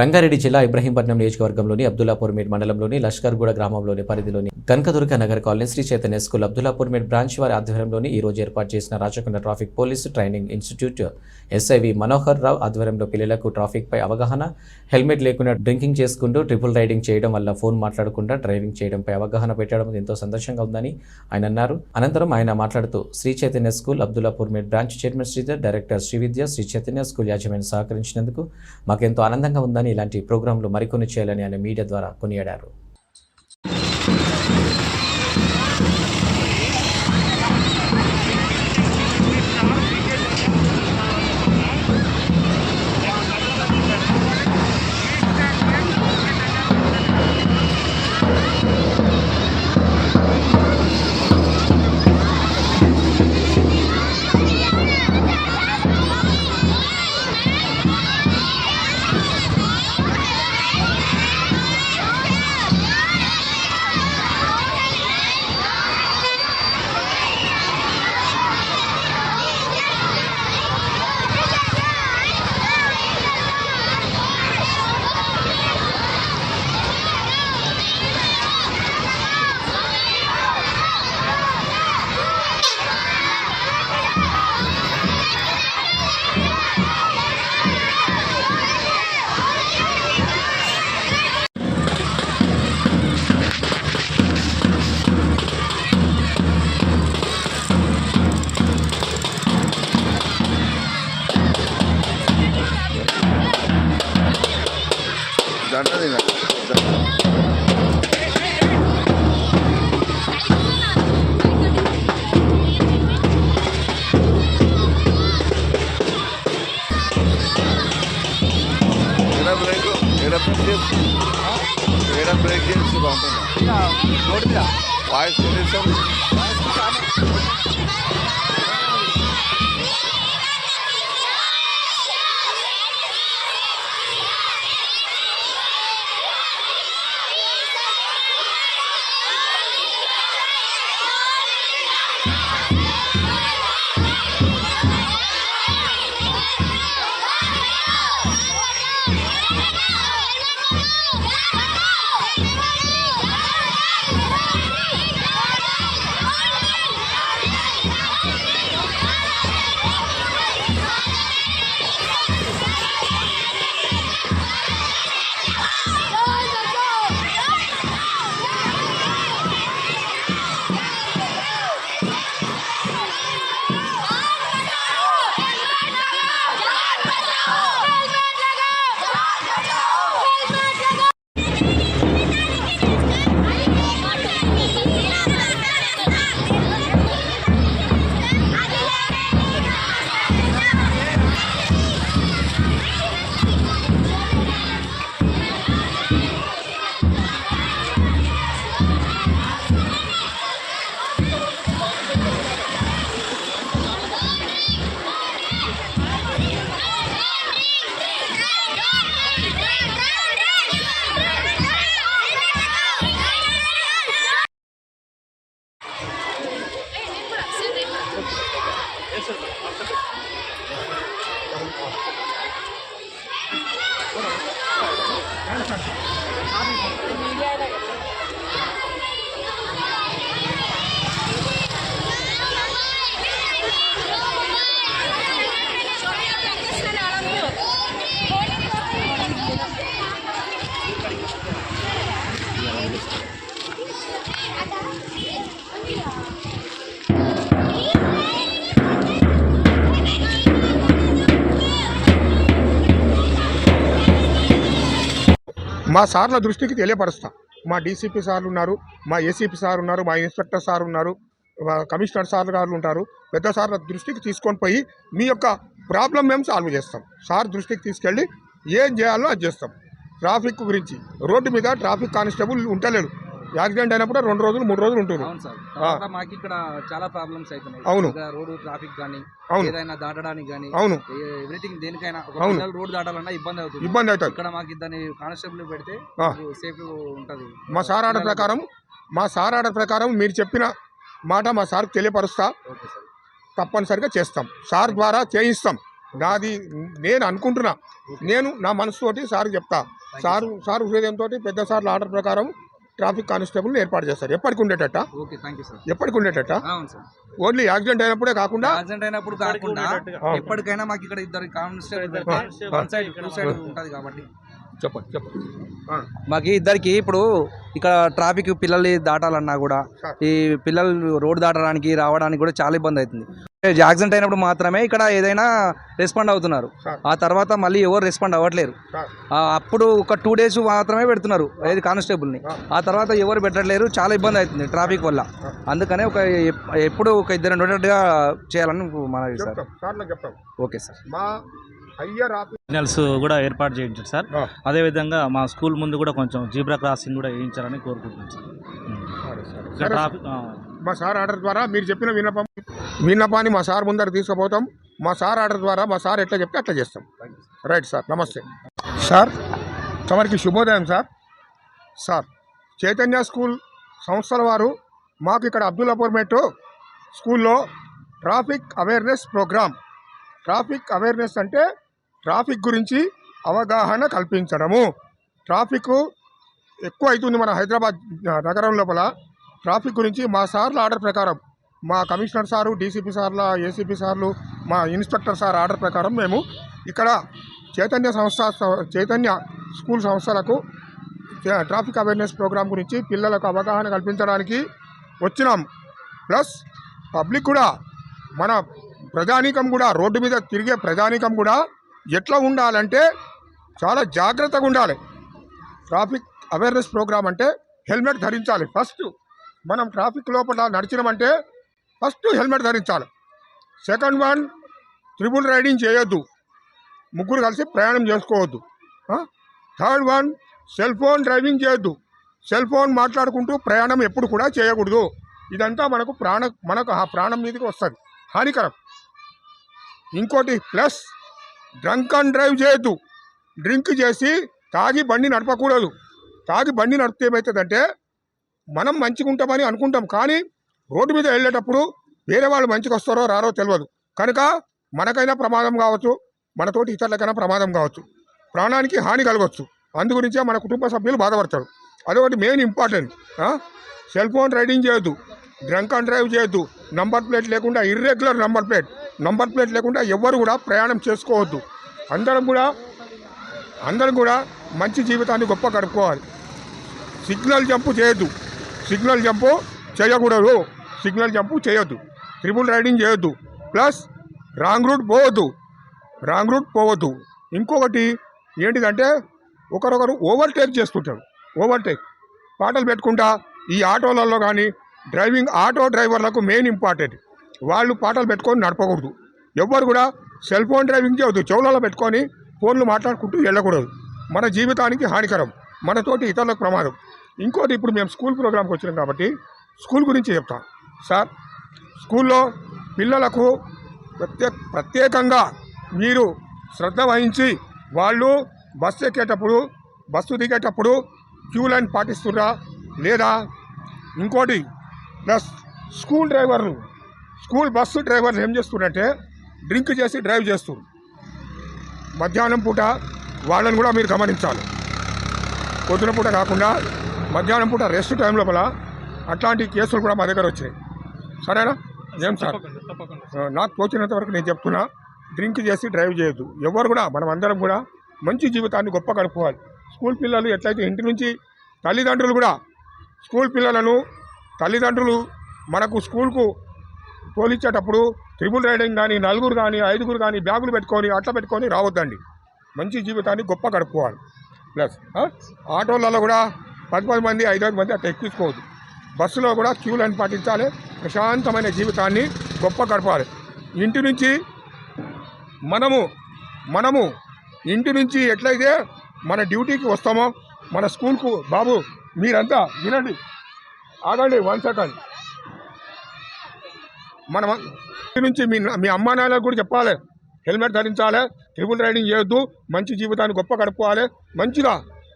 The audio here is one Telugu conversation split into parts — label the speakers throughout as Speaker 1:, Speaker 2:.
Speaker 1: రంగారెడ్డి జిల్లా ఇబ్రహీంపట్నం నియోజకవర్గంలోని అబ్దుల్లాపూర్ మేడ్ మండలంలోని లష్కర్గూడ గ్రామంలోని పరిధిలోని Kanakadurga Nagar colony Shri Chaitanya school Abdullapur Met branch వారి ఆధ్వర్యంలోని ఈ రోజు ఏర్పాటు చేసిన Rachakonda traffic police training institute SIV Manohar Rao ఆధ్వర్యంలో పిల్లలకు ట్రాఫిక్ పై అవగాహన హెల్మెట్ లేకుండా డ్రింకింగ్ చేసుకుంటూ ట్రిపుల్ రైడింగ్ చేయడం వల్ల ఫోన్ మాట్లాడకుండా డ్రైవింగ్ చేయడంపై అవగాహన పెట్టడం ఎంతో సంతోషంగా ఉందని ఆయన అన్నారు. అనంతరం ఆయన మాట్లాడుతూ Shri Chaitanya school Abdullapur Met branch chairman Sridhar director Srividya Shri Chaitanya school యాజమాన్యం సహకరించినందుకు మాకెంతో ఆనందంగా ఉందని ఇలాంటి ప్రోగ్రాంలు మరికొన్ని చేయాలని ఆయన మీడియా ద్వారా కొనియాడారు.
Speaker 2: దండది బ్రేక్ ఏడా బ్రేక్ చేసి ఏడా బ్రేక్ చేసి బాగుంటుంది వాయిస్ కనీసం
Speaker 3: మా సార్ల దృష్టికి తెలియపరుస్తా. మా డీసీపీ సార్లు ఉన్నారు మా ఏసీపీ సార్ ఉన్నారు మా ఇన్స్పెక్టర్ సార్ ఉన్నారు కమిషనర్ సార్ గారు ఉంటారు. పెద్ద సార్ల దృష్టికి తీసుకొని పోయి మీ యొక్క ప్రాబ్లం మేము సాల్వ్ చేస్తాం. సార్ దృష్టికి తీసుకెళ్ళి ఏం చేయాలో అది చేస్తాం. ట్రాఫిక్ గురించి. రోడ్డు మీద ట్రాఫిక్ కానిస్టేబుల్ ఉంటలేడు. యాక్సిడెంట్ అయినప్పుడు రెండు రోజులు మూడు రోజులు ఉంటుంది
Speaker 4: అవును సార్. తర్వాత మాకు ఇక్కడ చాలా ప్రాబ్లమ్స్ అవుతున్నాయి
Speaker 3: అవును.
Speaker 4: రోడ్డు ట్రాఫిక్ కానీ
Speaker 3: అవును.
Speaker 4: ఏదైనా దాటడానికి కానీ
Speaker 3: అవును.
Speaker 4: ఎవ్రీథింగ్ దేనికైనా ఒక
Speaker 3: అవును.
Speaker 4: పిల్లలు రోడ్ దాటాలన్నా ఇబ్బంది అవుతుంది.
Speaker 3: ఇబ్బంది అవుతుంది
Speaker 4: ఇక్కడ మాకు ఇద్దరిని కానిస్టేబుల్ పెడితే
Speaker 3: ఆ.
Speaker 4: సేఫ్ ఉంటది.
Speaker 3: మా సార్ ఆర్డర్ ప్రకారం మా సార్ ఆర్డర్ ప్రకారం మీరు చెప్పిన మాట మా సార్కి తెలియపరుస్తా.
Speaker 4: Okay sir.
Speaker 3: తప్పనిసరిగా చేస్తాం. సార్ ద్వారా చేయిస్తాం. నాది నేను అనుకుంటున్నా. నేను నా మనసుతోటి సార్ చెప్తా. సారు సార్ హృదయంతో పెద్ద సార్ల ఆర్డర్ ప్రకారం ట్రాఫిక్ కానిస్టేబుల్ ఏర్పాటు చేస్తారు. ఎప్పటికి ఉండేటట్ట?
Speaker 4: ఓకే థ్యాంక్ యూ సార్
Speaker 3: ఎప్పటికి ఉండేటట్ట?
Speaker 4: అవును సార్
Speaker 3: ఓన్లీ యాక్సిడెంట్ అయినప్పుడే కాకుండా
Speaker 4: యాక్సిడెంట్ అయినప్పుడు కాకుండా. ఎప్పటికైనా మాకు ఇక్కడ ఇద్దరు కానిస్టేబుల్
Speaker 3: ఆ.
Speaker 4: వన్ సైడ్ టూ సైడ్ ఉంటుంది కాబట్టి.
Speaker 3: చెప్పండి చెప్పండి.
Speaker 4: మాకు ఇద్దరికి ఇప్పుడు ఇక్కడ ట్రాఫిక్ పిల్లల్ని దాటాలన్నా కూడా. ఈ పిల్లలు రోడ్ దాటడానికి రావడానికి కూడా చాలా ఇబ్బంది అవుతుంది. యాక్సిడెంట్ అయినప్పుడు మాత్రమే ఇక్కడ ఏదైనా రెస్పాండ్ అవుతున్నారు. ఆ తర్వాత మళ్ళీ ఎవరు రెస్పాండ్ అవ్వట్లేరు. అప్పుడు ఒక టూ డేస్ మాత్రమే పెడుతున్నారు ఏది కానిస్టేబుల్ని.
Speaker 3: ఆ.
Speaker 4: ఆ తర్వాత ఎవరు పెట్టట్లేరు చాలా ఇబ్బంది అవుతుంది ట్రాఫిక్ వల్ల. అందుకనే ఒక ఎప్- ఎప్పుడు ఒక ఇద్దరు ఉండేటట్టుగా చేయాలని మనవి సార్. Okay sir.
Speaker 3: మా
Speaker 5: సిగ్నల్స్ కూడా ఏర్పాటు చేయించారు సార్. అదేవిధంగా మా స్కూల్ ముందు కూడా కొంచెం జీబ్రా క్రాసింగ్ కూడా వేయించాలని కోరుకుంటున్నాం సార్. ట్రాఫిక్
Speaker 3: మా సార్ ఆర్డర్ ద్వారా మీరు చెప్పిన విన్నపం విన్నపాన్ని మా సార్ ముందర తీసుకుపోతాం. మా సార్ ఆర్డర్ ద్వారా మా సార్ ఎట్లా చెప్తే అట్లా చేస్తాం. రైట్ సార్ నమస్తే. సార్ తమరికి శుభోదయం సార్. సార్ చైతన్య స్కూల్ సంస్థల వారు మాకు ఇక్కడ అబ్దుల్లాపూర్ మెట్టు స్కూల్లో traffic awareness program traffic awareness అంటే ట్రాఫిక్ గురించి అవగాహన కల్పించడము. ట్రాఫిక్ ఎక్కువ అవుతుంది మన హైదరాబాద్ నగరం లోపల. ట్రాఫిక్ గురించి మా సార్ల ఆర్డర్ ప్రకారం మా కమిషనర్ సారు డీసీపీ సార్ల ఏసీపీ సార్లు మా ఇన్స్పెక్టర్ సార్ ఆర్డర్ ప్రకారం మేము ఇక్కడ చైతన్య సంస్థ చైతన్య స్కూల్ సంస్థలకు ట్రాఫిక్ అవేర్నెస్ ప్రోగ్రాం గురించి పిల్లలకు అవగాహన కల్పించడానికి వచ్చినాం. ప్లస్ పబ్లిక్ కూడా మన ప్రజానీకం కూడా రోడ్డు మీద తిరిగే ప్రజానీకం కూడా ఎట్లా ఉండాలంటే చాలా జాగ్రత్తగా ఉండాలి. ట్రాఫిక్ అవేర్నెస్ ప్రోగ్రాం అంటే హెల్మెట్ ధరించాలి ఫస్ట్. మనం ట్రాఫిక్ లోపల నడిచినామంటే ఫస్ట్ హెల్మెట్ ధరించాలి. సెకండ్ వన్ త్రిబుల్ రైడింగ్ చేయొద్దు. ముగ్గురు కలిసి ప్రయాణం చేసుకోవద్దు. Third one cell phone driving చేయొద్దు. సెల్ ఫోన్ మాట్లాడుకుంటూ ప్రయాణం ఎప్పుడు కూడా చేయకూడదు. ఇదంతా మనకు ప్రాణ మనకు ఆ ప్రాణం మీదకి వస్తుంది. హానికరం. ఇంకోటి ప్లస్ డ్రంక్ అండ్ డ్రైవ్ చేయొద్దు. డ్రింక్ చేసి తాగి బండి నడపకూడదు. తాగి బండి నడిపితే ఏమవుతుందంటే మనం మంచిగా ఉంటామని అనుకుంటాం కానీ రోడ్డు మీద వెళ్ళేటప్పుడు వేరే వాళ్ళు మంచికి వస్తారో రారో తెలియదు కనుక మనకైనా ప్రమాదం కావచ్చు మనతోటి ఇతరులకైనా ప్రమాదం కావచ్చు. ప్రాణానికి హాని కలగవచ్చు అందు గురించే మన కుటుంబ సభ్యులు బాధపడతారు. అదొకటి main important. Cell phone riding చేయొద్దు. డ్రంక్ అండ్ డ్రైవ్ చేయొద్దు. నంబర్ ప్లేట్ లేకుండా irregular number plate. Number plate లేకుండా ఎవ్వరు కూడా ప్రయాణం చేసుకోవద్దు. అందరం కూడా అందరం కూడా మంచి జీవితాన్ని గొప్ప గడుపుకోవాలి సిగ్నల్ జంపు చేయొద్దు. సిగ్నల్ జంపు చేయకూడదు. సిగ్నల్ జంపు చేయొద్దు. ట్రిపుల్ రైడింగ్ చేయొద్దు. ప్లస్ రాంగ్ రూట్ పోవద్దు. రాంగ్ రూట్ పోవద్దు. ఇంకొకటి ఏంటిదంటే ఒకరొకరు ఓవర్టేక్ చేస్తుంటారు. ఓవర్టేక్. పాటలు పెట్టుకుంటా ఈ ఆటోలలో కానీ డ్రైవింగ్ ఆటో డ్రైవర్లకు మెయిన్ ఇంపార్టెంట్. వాళ్ళు పాటలు పెట్టుకొని నడపకూడదు. ఎవ్వరు కూడా సెల్ ఫోన్ డ్రైవింగ్ చేయవద్దు చెవులలో పెట్టుకొని ఫోన్లు మాట్లాడుకుంటూ వెళ్ళకూడదు. మన జీవితానికి హానికరం. మనతోటి ఇతరులకు ప్రమాదం. ఇంకోటి ఇప్పుడు మేము స్కూల్ ప్రోగ్రామ్కి వచ్చినాం కాబట్టి స్కూల్ గురించి చెప్తాం. సార్ స్కూల్లో పిల్లలకు ప్రత్యేక ప్రత్యేకంగా మీరు శ్రద్ధ వహించి వాళ్ళు బస్సు ఎక్కేటప్పుడు బస్సు దిగేటప్పుడు క్యూ లైన్ పాటిస్తుర్రా లేదా? ఇంకోటి ప్లస్ స్కూల్ డ్రైవర్లు స్కూల్ బస్సు డ్రైవర్లు ఏం చేస్తున్నారంటే డ్రింక్ చేసి డ్రైవ్ చేస్తారు మధ్యాహ్నం పూట వాళ్ళని కూడా మీరు గమనించాలి. పొద్దున పూట కాకుండా మధ్యాహ్నం పూట రెస్ట్ టైం లోపల అట్లాంటి కేసులు కూడా మా దగ్గర వచ్చాయి. సరేనా? ఏం సార్? నాకు తోచినంత వరకు నేను చెప్తున్నా. డ్రింక్ చేసి డ్రైవ్ చేయొద్దు. ఎవరు కూడా మనం అందరం కూడా మంచి జీవితాన్ని గొప్ప గడుపుకోవాలి. స్కూల్ పిల్లలు ఎట్లయితే ఇంటి నుంచి తల్లిదండ్రులు కూడా స్కూల్ పిల్లలను తల్లిదండ్రులు మనకు స్కూల్కు తోలిచ్చేటప్పుడు త్రిబుల్ రైడింగ్ కానీ నలుగురు కానీ ఐదుగురు కానీ బ్యాగులు పెట్టుకొని అట్లా పెట్టుకొని రావద్దండి. మంచి జీవితాన్ని గొప్ప గడుపుకోవాలి. ప్లస్ ఆటోలలో కూడా పది మంది ఐదైదు మంది అట్లా ఎక్కించుకోవద్దు. బస్సులో కూడా క్యూలను పాటించాలి ప్రశాంతమైన జీవితాన్ని గొప్ప గడపాలి. ఇంటి నుంచి మనము మనము ఇంటి నుంచి ఎట్లయితే మన డ్యూటీకి వస్తామో మన స్కూల్కు బాబు మీరంతా వినండి. ఆగండి వన్ సెకండ్. మన ఇంటి నుంచి మీ మీ అమ్మా నాన్నలకు కూడా చెప్పాలి. హెల్మెట్ ధరించాలి ట్రిపుల్ రైడింగ్ చేయొద్దు మంచి జీవితాన్ని గొప్ప గడుపుకోవాలి మంచిగా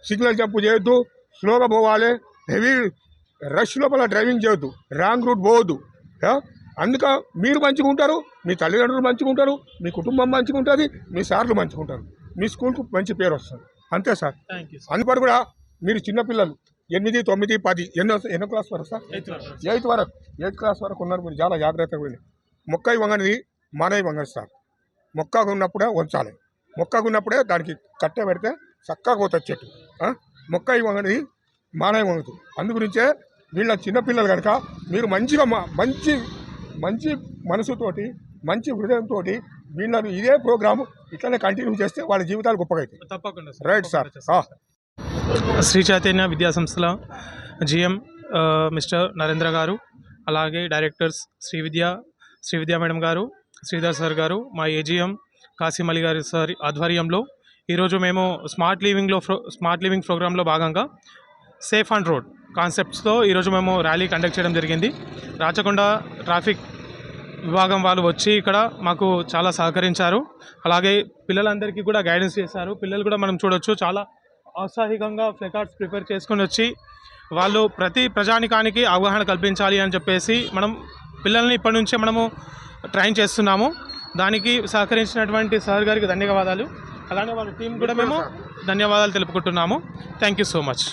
Speaker 3: సిగ్నల్ జంపు చేయొద్దు స్లోగా పోవాలి. హెవీ రష్ లోపల డ్రైవింగ్ చేయొద్దు. రాంగ్ రూట్ పోవద్దు? అందుక మీరు మంచిగా ఉంటారు మీ తల్లిదండ్రులు మంచిగా ఉంటారు మీ కుటుంబం మంచిగా ఉంటుంది మీ సార్లు మంచిగా ఉంటారు. మీ స్కూల్కు మంచి పేరు వస్తుంది. అంతే సార్. అందుకని కూడా మీరు చిన్నపిల్లలు ఎనిమిది తొమ్మిది పది ఎన్నో ఎన్నో క్లాస్ వరకు సార్? ఎయిత్ వరకు. ఎయిత్ క్లాస్ వరకు ఉన్నారు మీరు. చాలా జాగ్రత్తగా వెళ్ళి మొక్క వంగనిది మానవి వంగదు సార్. మొక్కగా ఉన్నప్పుడే ఉంచాలి. మొక్కగా ఉన్నప్పుడే దానికి కట్టె పెడితే చక్కగా పోతుంది చెట్టు? మొక్క వంగనిది మానవి వంగదు అందు గురించే వీళ్ళ చిన్నపిల్లలు కనుక మీరు మంచిగా మంచి మంచి మనసుతోటి మంచి హృదయంతో వీళ్ళని ఇదే ప్రోగ్రాము ఇట్లనే కంటిన్యూ చేస్తే వాళ్ళ జీవితాలు గొప్పగా అవుతాయి
Speaker 6: తప్పకుండా
Speaker 3: రైట్ సార్.
Speaker 6: శ్రీ చైతన్య విద్యా సంస్థల జిఎం మిస్టర్ నరేంద్ర గారు అలాగే డైరెక్టర్స్ శ్రీ విద్య శ్రీ విద్యా మేడం గారు శ్రీధర్ సార్ గారు మా ఏజిఎం కాసిం అలీ గారి సార్ ఆధ్వర్యంలో ఈరోజు మేము స్మార్ట్ లివింగ్లో ప్రో స్మార్ట్ లివింగ్ ప్రోగ్రాంలో భాగంగా సేఫ్ అండ్ రోడ్ కాన్సెప్ట్స్తో ఈరోజు మేము ర్యాలీ కండక్ట్ చేయడం జరిగింది. రాచకొండ ట్రాఫిక్ విభాగం వాళ్ళు వచ్చి ఇక్కడ మాకు చాలా సహకరించారు. అలాగే పిల్లలందరికీ కూడా గైడెన్స్ చేశారు. పిల్లలు కూడా మనం చూడొచ్చు. చాలా ఔత్సాహికంగా ఫ్లెకార్డ్స్ ప్రిపేర్ చేసుకొని వచ్చి వాళ్ళు ప్రతి ప్రజానికానికి అవగాహన కల్పించాలి అని చెప్పేసి మనం పిల్లల్ని ఇప్పటి నుంచే మనము ట్రైన్ చేస్తున్నాము. దానికి సహకరించినటువంటి సార్ గారికి ధన్యవాదాలు. అలానే వాళ్ళ టీం కూడా మేము ధన్యవాదాలు తెలుపుకుంటున్నాము. Thank you so much